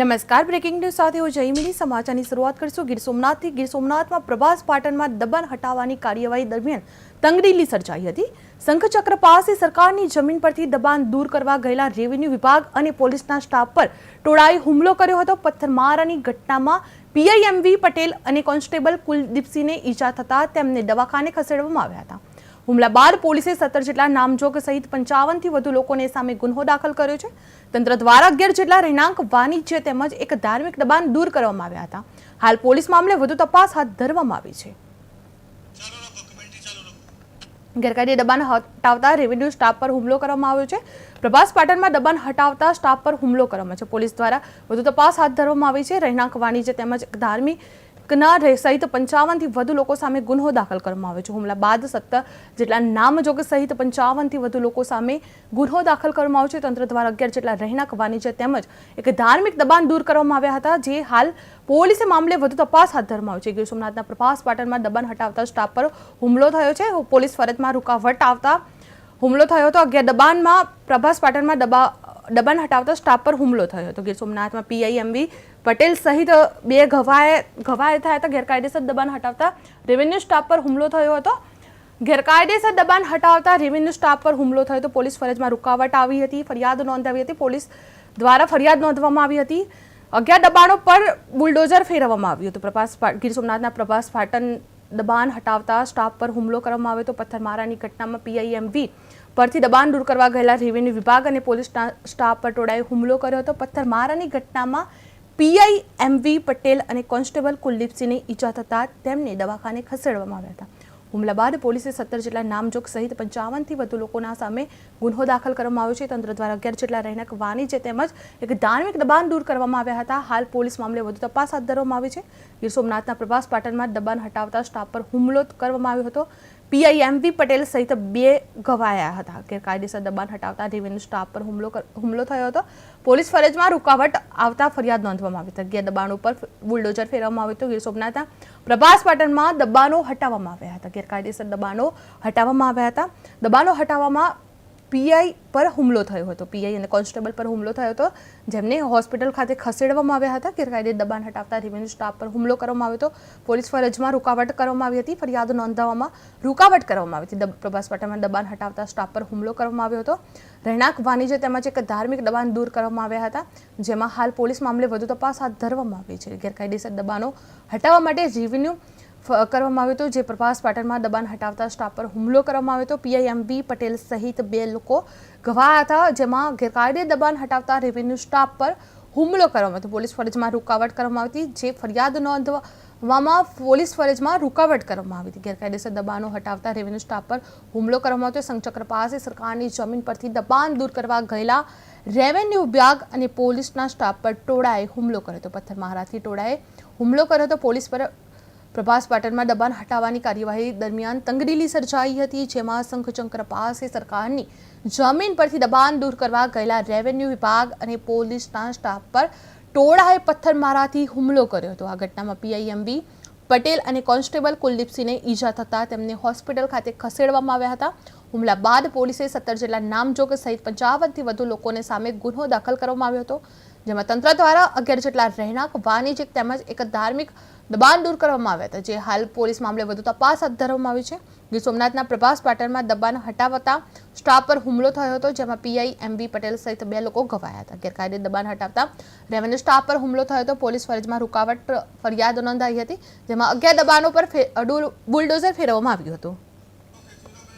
નમસ્કાર. Breaking news સાથે હું જયમિની સમાચારની શરૂઆત કરીશું. ગીર સોમનાથથી ગીર સોમનાથમાં પ્રભાસ પાટણમાં દબાણ હટાવવાની કાર્યવાહી દરમિયાન તંગડીલી સર્જાઈ હતી. શંખચક્ર પાસે સરકારની જમીન પરથી દબાણ દૂર કરવા ગયેલા રેવન્યુ વિભાગ અને પોલીસના સ્ટાફ પર ટોળાએ હુમલો કર્યો હતો. પથ્થરમારાની ઘટનામાં પીઆઈએમવી પટેલ અને કોન્સ્ટેબલ કુલદીપસિંહને ઈજા થતાં તેમને દવાખાને ખસેડવામાં આવ્યા હતા. હુમલા બાદ પોલીસે સત્તર જેટલા નામજોગ સહિત પંચાવનથી વધુ લોકોને સામે ગુન્હો દાખલ કર્યો છે. તંત્ર દ્વારા અગિયાર જેટલા રહેણાંક, વાણિજ્ય તેમજ એક ધાર્મિક દબાણ દૂર કરવામાં આવ્યા હતા. હાલ પોલીસ મામલે વધુ તપાસ હાથ ધરવામાં આવી છે. ગેરકાયદે દબાણ હટાવતા રેવન્યુ સ્ટાફ પર હુમલો કરવામાં આવ્યો છે. પ્રભાસ પાટણમાં દબાણ હટાવતા સ્ટાફ પર હુમલો કરવામાં છે. પોલીસ દ્વારા વધુ તપાસ હાથ ધરવામાં આવી છે. રહેણાંક, વાણિજ્ય તેમજ ધાર્મિકના રહે- સહિત પંચાવનથી વધુ લોકો સામે ગુન્હો દાખલ કરવામાં આવ્યો છે. હુમલા બાદ સત્તર જેટલા નામજોગ સહિત પંચાવનથી વધુ લોકો સામે ગુન્હો દાખલ કરવામાં આવ્યો છે. તંત્ર દ્વારા અગિયાર જેટલા રહેણાંક વાણિજ્ય તેમજ એક ધાર્મિક દબાણ દૂર કરવામાં આવ્યા હતા, જે હાલ પોલીસે મામલે વધુ તપાસ હાથ ધરવામાં આવી છે. ગીર સોમનાથના પ્રભાસ પાટણમાં દબાણ હટાવતા સ્ટાફ પર હુમલો થયો છે. પોલીસ ફરજમાં રૂકાવટ આવતા હુમલો થયો હતો. અગિયાર દબાણમાં પ્રભાસ પાટણમાં દબા દબાણ હટાવતા સ્ટાફ પર હુમલો થયો હતો. ગીર સોમનાથમાં પીઆઈએમવી પટેલ સહિત બે ઘવાએ ઘવાએ થયા હતા. ગેરકાયદેસર દબાણ હટાવતા રેવન્યુ સ્ટાફ પર હુમલો થયો હતો. ગેરકાયદેસર દબાણ હટાવતા રેવન્યુ સ્ટાફ પર હુમલો થયો હતો. પોલીસ ફરજમાં રૂકાવટ આવી હતી. ફરિયાદ નોંધાવી હતી. પોલીસ દ્વારા ફરિયાદ નોંધવામાં આવી હતી. અગિયાર દબાણો પર બુલડોઝર ફેરવવામાં આવ્યું હતું. પ્રભાસ ગીર સોમનાથના પ્રભાસ પાટણ દબાણ હટાવતા સ્ટાફ પર હુમલો કરવામાં આવ્યો હતો. પથ્થરમારાની ઘટનામાં પીઆઈએમવી પરથી દબાણ દૂર કરવા ગયેલા રેવન્યુ વિભાગ અને પોલીસ સ્ટાફ પર ટોળાએ હુમલો કર્યો હતો. પથ્થરમારાની ઘટનામાં પીઆઈ એમવી પટેલ અને કોન્સ્ટેબલ કુલદીપસિંહને ઈજા થતાં તેમને દવાખાને ખસેડવામાં આવ્યા હતા. હુમલા બાદ પોલીસે સત્તર જેટલા નામજોગ સહિત પંચાવનથી વધુ લોકોના સામે ગુન્હો દાખલ કરવામાં આવ્યો છે. તંત્ર દ્વારા અગિયાર જેટલા રહેણાંક વાણિજ્ય તેમજ એક ધાર્મિક દબાણ દૂર કરવામાં આવ્યા હતા. હાલ પોલીસ મામલે વધુ તપાસ હાથ ધરવામાં આવી છે. ગીર સોમનાથના પ્રભાસ પાટણમાં દબાણ હટાવતા સ્ટાફ પર હુમલો કરવામાં આવ્યો હતો. પીઆઈએમવી પટેલ સહિત બે ઘવાયા હતા. ગેરકાયદેસર દબાણ હટાવતા રેવન્યુ સ્ટાફ પર હુમલો હુમલો થયો હતો. પોલીસ ફરજમાં રૂકાવટ આવતા ફરિયાદ નોંધવામાં આવી હતી. અગિયાર દબાણ ઉપર બુલડોઝર ફેરવવામાં આવ્યું હતું. ગીર સોમનાથના પ્રભાસ પાટણમાં દબાણો હટાવવામાં આવ્યા હતા. ગેરકાયદેસર દબાણો હટાવવામાં આવ્યા હતા. દબાણો હટાવવામાં પીઆઈ પર હુમલો થયો હતો. પીઆઈ અને કોન્સ્ટેબલ પર હુમલો થયો હતો. જેમને હોસ્પિટલ ખાતે ખસેડવામાં આવ્યા હતા ગેરકાયદે દબાણ હટાવતા રેવન્યુ સ્ટાફ પર હુમલો કરવામાં આવ્યો હતો. પોલીસ ફરજમાં રૂકાવટ કરવામાં આવી હતી. ફરિયાદ નોંધાવવામાં રૂકાવટ કરવામાં આવી હતી. પ્રભાસ પાટણમાં દબાણ હટાવતા સ્ટાફ પર હુમલો કરવામાં આવ્યો હતો. રહેણાંક વાણિજ્ય તેમજ એક ધાર્મિક દબાણ દૂર કરવામાં આવ્યા હતા. જેમાં હાલ પોલીસ મામલે વધુ તપાસ હાથ ધરવામાં આવી છે. ગેરકાયદેસર દબાણો હટાવવા માટે રેવન્યુ કરવામાં આવ્યો હતો, જે પ્રભાસ પાટણમાં દબાણ હટાવતા સ્ટાફ પર હુમલો કરવામાં આવ્યો હતો. પીઆઈએમબી પટેલ સહિત બે લોકો ઘવાયા હતા, જેમાં ગેરકાયદે દબાણ હટાવતા રેવન્યુ સ્ટાફ પર હુમલો કરવામાં હતો. પોલીસ ફરજમાં રૂકાવટ કરવામાં આવી હતી, જે ફરિયાદ નોંધવામાં પોલીસ ફરજમાં રૂકાવટ કરવામાં આવી હતી. ગેરકાયદેસર દબાણો હટાવતા રેવન્યુ સ્ટાફ પર હુમલો કરવામાં આવ્યો સંચક્ર પાસે સરકારની જમીન પરથી દબાણ દૂર કરવા ગયેલા રેવન્યુ વિભાગ અને પોલીસના સ્ટાફ પર ટોળાએ હુમલો કર્યો હતો. પથ્થરમારાથી ટોળાએ હુમલો કર્યો હતો. પોલીસ પર પ્રભાસ પાટણમાં દબાણ હટાવવાની કાર્યવાહી દરમિયાન તંગડીલી સર્જાઈ હતી, જેમાં શંખચંક્ર પાસે સરકારની જમીન પરથી દબાણ દૂર કરવા ગયેલા રેવન્યુ વિભાગ અને પોલીસના સ્ટાફ પર ટોળાએ પથ્થરમારાથી હુમલો કર્યો હતો. આ ઘટનામાં પીઆઈએમબી પટેલ અને કોન્સ્ટેબલ કુલદીપસિંહને ઈજા થતાં તેમને હોસ્પિટલ ખાતે ખસેડવામાં આવ્યા હતા. હુમલા બાદ પોલીસે સત્તર જેટલા નામજોગ સહિત પંચાવનથી વધુ લોકોને સામે ગુનો દાખલ કરવામાં આવ્યો હતો, જેમાં તંત્ર દ્વારા અગિયાર જેટલા રહેણાંક, વાણિજ્યિક તેમજ એક ધાર્મિક દબાણ દૂર કરવામાં આવ્યા હતા જે હાલ પોલીસ મામલે વધુ તપાસ હાથ ધરવામાં આવી છે. ગીર સોમનાથના પ્રભાસ પાટણમાં દબાણ હટાવતા સ્ટાફ પર હુમલો થયો હતો, જેમાં પીઆઈ એમબી પટેલ સહિત બે લોકો ઘવાયા હતા. ગેરકાયદે દબાણ હટાવતા રેવન્યુ સ્ટાફ પર હુમલો થયો હતો. પોલીસ ફરજમાં રૂકાવટ ફરિયાદ નોંધાઈ હતી, જેમાં અગિયાર દબાણો પર બુલડોઝર ફેરવવામાં આવ્યું હતું.